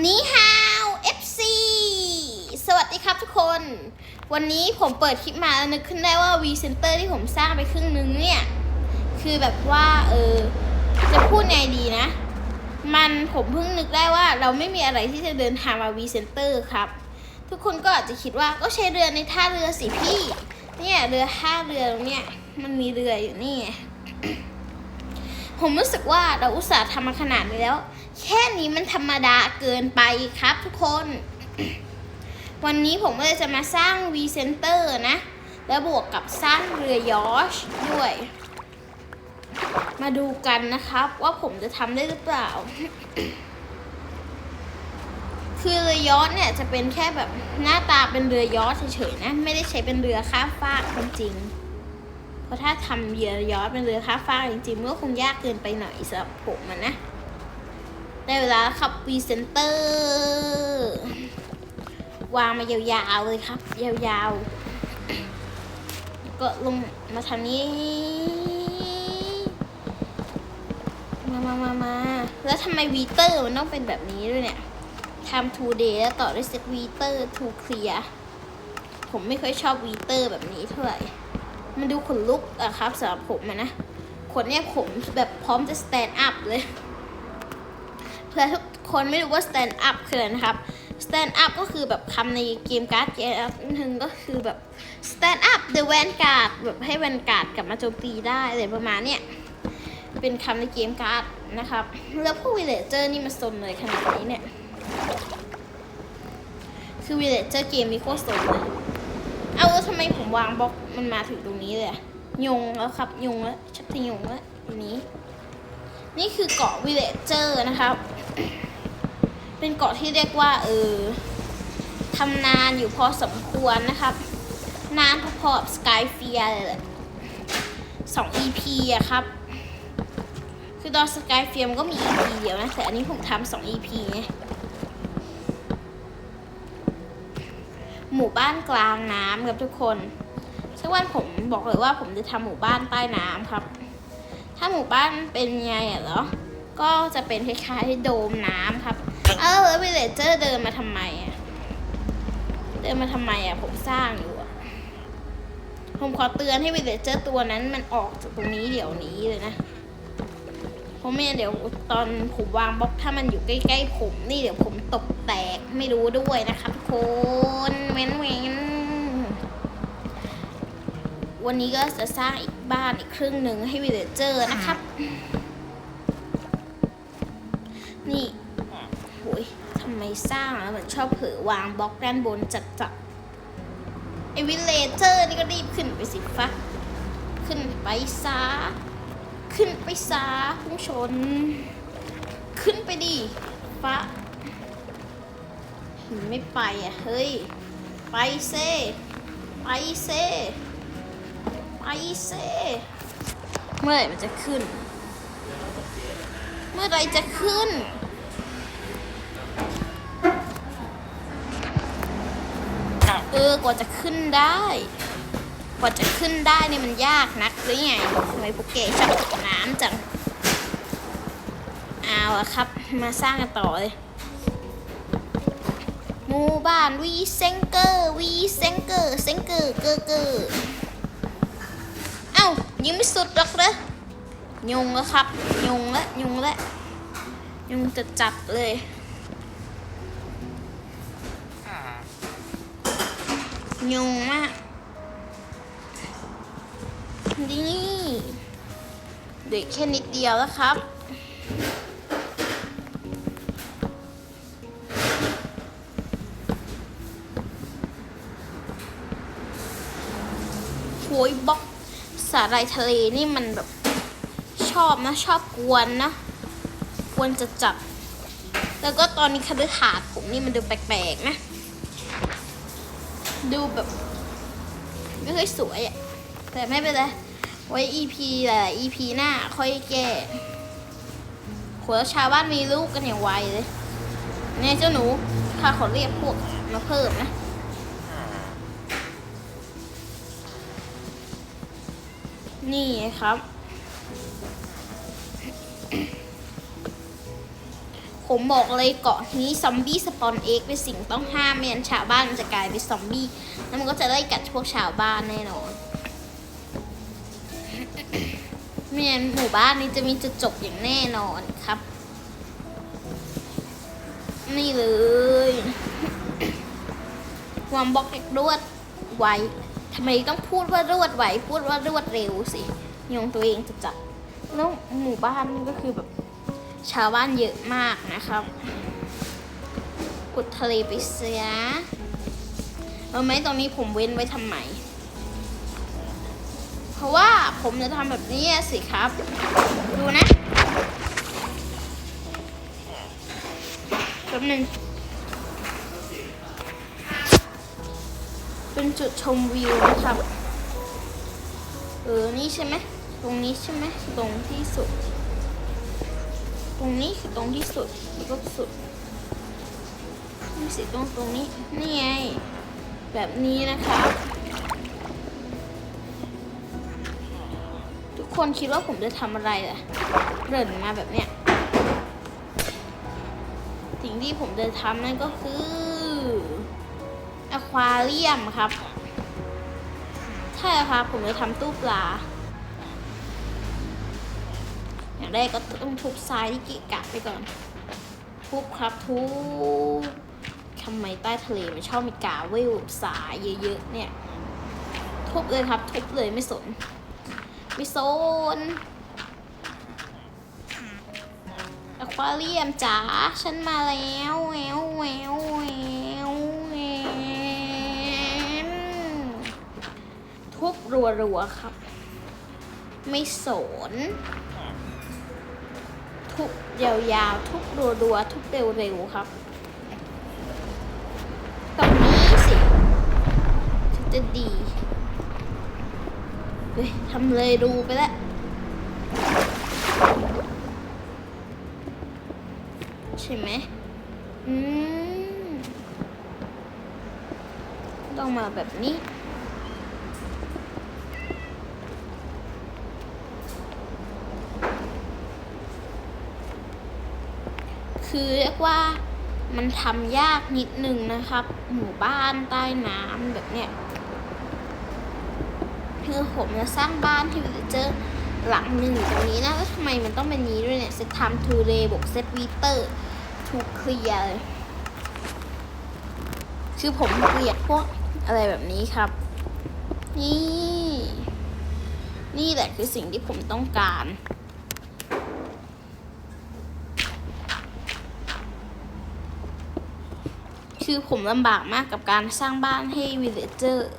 นี่ฮาว FC สวัสดีครับทุกคน วันนี้ผมเปิดคลิปมาแล้วนึกขึ้นได้ว่า V Center ที่ผมสร้างไปครึ่งนึงเนี่ย คือแบบว่าเออจะพูดไงดีนะ มันผมเพิ่งนึกได้ว่าเราไม่มีอะไรที่จะเดินทางมา V Center ครับ ทุกคนก็อาจจะคิดว่าก็ใช้เรือในท่าเรือสิพี่ เนี่ยเรือท่าเรือตรงเนี้ยมันมีเรืออยู่นี่ ผมรู้สึกว่าเราอุตส่าห์ทำมาขนาดนี้แล้ว แค่นี้มันธรรมดาเกินไปครับทุกคน วันนี้ผมก็เลยจะมาสร้าง V Center นะ แล้วบวกกับสร้างเรือยอชด้วย มาดูกันนะครับว่าผมจะทำได้หรือเปล่า คือเรือยอชเนี่ยจะเป็นแค่แบบหน้าตาเป็นเรือยอชเฉยๆนะ ไม่ได้ใช้เป็นเรือข้ามฟากจริงๆ ราะถ้าทำเรือยอชต์เป็นเรือข้ามฟาจริงๆมันก็คงยากเกินไปหน่อยสำหรับผมมันนะได้เวลาแล้วครับ V Center วางมายาวๆเลยครับ ยาวๆ ก็ลงมาทางนี้ มามามามาแล้วทำไมวีเตอร์มันต้องเป็นแบบนี้ด้วยเนี่ย time to day แล้วต่อด้วย set วีเตอร์ to clear ผมไม่ค่อยชอบวีเตอร์แบบนี้เท่าไหร่ มันดูขนลุกอะครับสำหรับผมนะขนเนี่ยผมแบบพร้อมจะ stand up เลยเพื่อทุกคนไม่รู้ว่า stand up คืออะไรนะครับ stand up ก็คือแบบคำในเกมการ์ดเกมหนึ่งก็คือแบบ stand up the vanguard แบบให้ vanguard กลับมาโจมตีได้อะไรประมาณเนี้ยเป็นคำในเกมการ์ดนะครับ แล้วพวกวิเลเจอร์นี่มาสนเลยขนาดนี้เนี่ย คือวิเลเจอร์เกมนี้โคตรสนเลยำไมผมวางบล็อกมันมาถึงตรงนี้เลยอะยงแล้วครับยงแล้วชักจะยงแล้วทีนี้ นี่คือเกาะวิเลเจอร์นะครับ เป็นเกาะที่เรียกว่า เออทำนานอยู่พอสมควรนะครับนานพอๆกับสกายเฟียเลยสอง EP อะครับ คือตอนสกายเฟียมก็มี EP เดียวนะ แต่อันนี้ผมทำสอง EP ไง หมู่บ้านกลางน้ำครับทุกคน ซึ่งวันผมบอกเลยว่าผมจะทำหมู่บ้านใต้น้ำครับ ถ้าหมู่บ้านเป็นไงอะเหรอ ก็จะเป็นคล้ายๆโดมน้ำครับ เออววิลเลจเจอร์เดินมาทำไมอะเดินมาทำไมอะผมสร้างอยู่อะผมขอเตือนให้วิลเลจเจอร์ตัวนั้นมันออกจากตรงนี้เดี๋ยวนี้เลยนะ เพราะไม่งั้นเดี๋ยวตอนผมวางบล็อกถ้ามันอยู่ใกล้ๆผมนี่เดี๋ยวผมตกแตกไม่รู้ด้วยนะคะทุกคนเว้นเว้นวันนี้ก็จะสร้างอีกบ้านอีกครึ่งหนึ่งให้วิลเลจเจอร์นะครับ นี่โหยทำไมสร้างแล้วเหมือนชอบเผลอวางบล็อกด้านบนจัดๆไอวิลเลจเจอร์นี่ก็รีบขึ้นไปสิฟักขึ้นไปซา ขึ้นไปซาผู้ชน ขึ้นไปดิฟ้าไม่ไปอะ เฮ้ย ไปเซ ไปเซ ไปเซ เมื่อไหร่มันจะขึ้น เมื่อไรจะขึ้น เออกว่าจะขึ้นได้ กว่าจะขึ้นได้เนี่ยมันยากนักหรือไงทำไมพวกเกชอบตกน้ำจัง เอาอะครับ มาสร้างกันต่อเลยหมู่บ้านวีเซงเกอร์วีเซงเกอร์เซงเกอร์เกอร์เกอร์เอ้ายังไม่สุดหรอกเลยยุงแล้วครับ ยุงแล้วยุงแล้วยุงจะจับเลยยุงมาก นี่เด็กแค่นิดเดียวแล้วครับโหยบล็อกสาหร่ายทะเลนี่มันแบบชอบนะ ชอบกวนนะ กวนจะจับ แล้วก็ตอนนี้คฤหาสน์ผมนี่มันดูแปลกๆนะ ดูแบบ ไม่ค่อยสวยอะแต่ไม่เป็นไร ไว้ EP หลายๆ EP หน้าค่อยแก้โหแล้วชาวบ้านมีลูกกันอย่างไวเลยเนี่ยเจ้าหนูข้าขอเรียกพวกมาเพิ่มนะนี่ครับ ผมบอกเลยเกาะนี้ซอมบี้สปอนเอ็กเป็นสิ่งต้องห้ามไม่งั้นชาวบ้านมันจะกลายเป็นซอมบี้ แล้วมันก็จะไล่กัดพวกชาวบ้านแน่นอน ไม่งั้นหมู่บ้านนี้จะมีจุดจบอย่างแน่นอนครับ นี่เลยความบล็อกเอกรวดไวทำไมต้องพูดว่ารวดไวพูดว่ารวดเร็วสิยงตัวเองจะจัดแล้วหมู่บ้านก็คือแบบชาวบ้านเยอะมากนะครับกุดทะเลไปเสียเอาไหมตรงนี้ผมเว้นไว้ทำไม ราะว่าผมจะทำแบบนี้สิครับ ดูนะแป๊บหนึงเป็นจุดชมวิวนะครับ เออ นี่ใช่ไหม ตรงนี้ใช่ไหม ตรงที่สุด ตรงนี้คือตรงที่สุดแล้วก็สุดนี่สิตรงตรงนี้ นี่ไง แบบนี้นะครับ คนคิดว่าผมจะทำอะไรล่ะเริ่นมาแบบเนี้ย สิ่งที่ผมจะทำนั่นก็คืออควาเรียมครับ ใช่ครับ ผมจะทำตู้ปลา อย่างแรกก็ต้องทุบทรายที่กะกะไปก่อน ทุบครับทุบทำไมใต้ทะเลมันชอบมีกาเวลสายเยอะๆเนี่ย ทุบเลยครับ ทุบเลยไม่สน ไม่สนอควาเรียมจ๋าฉันมาแล้วแววแววแววแววทุบรัวๆครับ ไม่สน ทุบยาวๆ ทุบรัวๆ ทุบเร็วๆ ครับ ตรงนี้สิจะดี เฮ้ยทำเลยดูไปแล้วใช่ไหมอืมต้องมาแบบนี้คือเรียกว่ามันทำยากนิดนึงนะครับ หมู่บ้านใต้น้ำแบบเนี้ย คือผมจะสร้างบ้านให้วิลเจอร์หลังหนึ่งตรงนี้นะแล้วทำไมมันต้องเป็นนี้ด้วยเนี่ย set time to lay บวก set meter to clear เลยคือผมเกลียดพวกอะไรแบบนี้ครับ นี่ นี่แหละคือสิ่งที่ผมต้องการคือผมลำบากมากกับการสร้างบ้านให้วิลเจอร์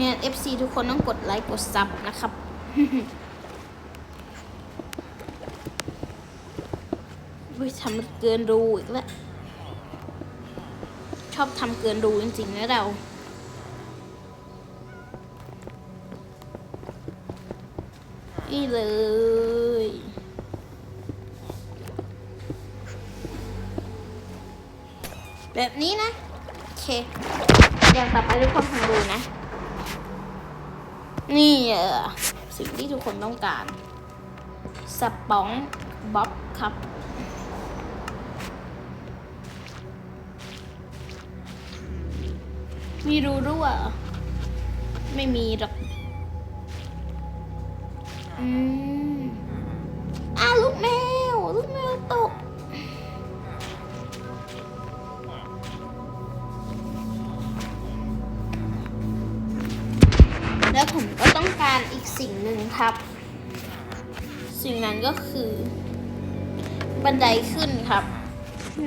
งั้น FC ทุกคนต้องกดไลค์กดซับนะครับ วิทำเกินรูอีกแล้ว ชอบทำเกินรูจริงๆนะเรานี่เลยแบบนี้นะ โอเคอย่างต่อไปทุกคนทำดูนะ นี่เออสิ่งที่ทุกคนต้องการสปองบ๊อบครับ มีรูรั่วไม่มีหรอกอืมอ้าลูกแมว ลูกแมวตก แล้วผมก็ต้องการอีกสิ่งหนึ่งครับ สิ่งนั้นก็คือ บันไดขึ้นครับ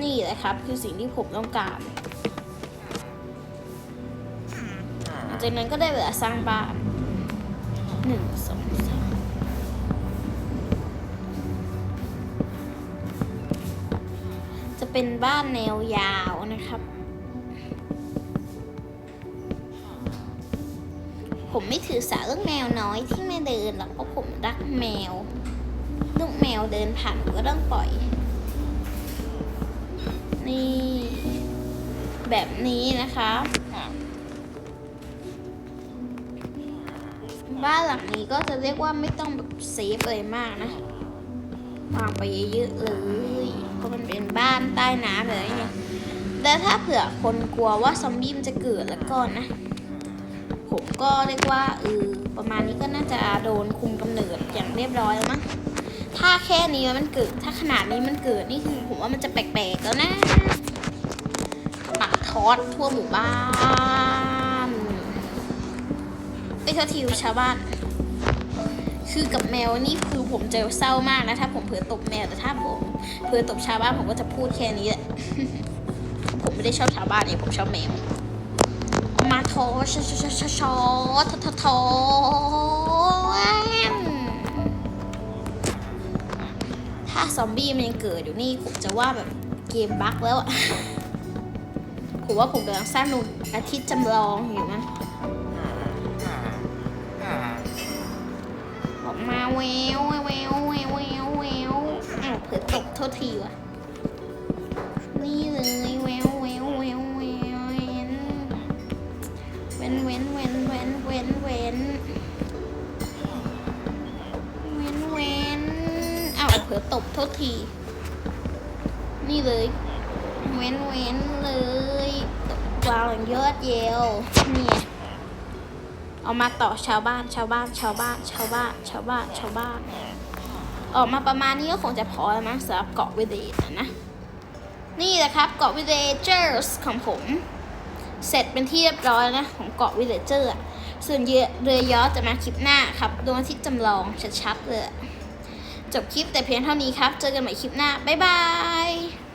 นี่แหละครับ คือสิ่งที่ผมต้องการหลังจากนั้นก็ได้เวลาสร้างบ้านหนึ่งสองสามจะเป็นบ้านแนวยาว ผมไม่ถือสาเรื่องแมวน้อยที่ไม่เดินหรอกเพราะผมรักแมว ลูกแมวเดินผ่านก็ต้องปล่อย นี่ แบบนี้นะคะบ้านหลังนี้ก็จะเรียกว่าไม่ต้องแบบเซฟอะไรมากนะวางไปเยอะๆเลยเพราะมันเป็นบ้านใต้น้ำเลยไงแล้วถ้าเผื่อคนกลัวว่าซอมบี้มันจะเกิดแล้วก็นะ ผมก็เรียกว่าเออประมาณนี้ก็น่าจะโดนคุมกำเนิดอย่างเรียบร้อยแล้วมั้งถ้าแค่นี้มันเกิด ถ้าขนาดนี้มันเกิดนี่คือผมว่ามันจะแปลกๆแล้วนะปักทอดทั่วหมู่บ้านไม่เท่าทีชาวบ้าน คือกับแมวนี่คือผมเจอเศร้ามากนะถ้าผมเผลอตบแมวแต่ถ้าผมเผลอตบชาวบ้านผมก็จะพูดแค่นี้แหละผมไม่ได้ชอบชาวบ้านเนี่ยผมชอบแมว มาโทชชชชชทททถ้าซอมบี้มันยังเกิดอยู่นี่ผมจะว่าแบบเกมบั๊กแล้วอะผมว่าผมกำลังสร้างดวงอาทิตย์จำลองอยู่นะออกมาแววแววแววแววแววแววอ้าวเผื่อตกโทษทีว่ะ อ้าวเผื่อตบโทษที นี่เลย เว้นเว้นเลยกลางอย่างยอดเยี่ยวเนี่ยเอามาต่อชาวบ้านชาวบ้านชาวบ้านชาวบ้านชาวบ้านชาวบ้าน ออกมาประมาณนี้ก็คงจะพอแล้วมั้งสำหรับเกาะวิเดตนะ นี่แหละครับเกาะวิเดเจอร์สของผม เสร็จเป็นที่เรียบร้อยนะ ของเกาะวิเดเจอร์ส่วนเรือเรือยอจะมาคลิปหน้าครับดวงอาทิตย์จำลองชัดๆเลย จบคลิปแต่เพียงเท่านี้ครับ เจอกันใหม่คลิปหน้า บ๊ายบาย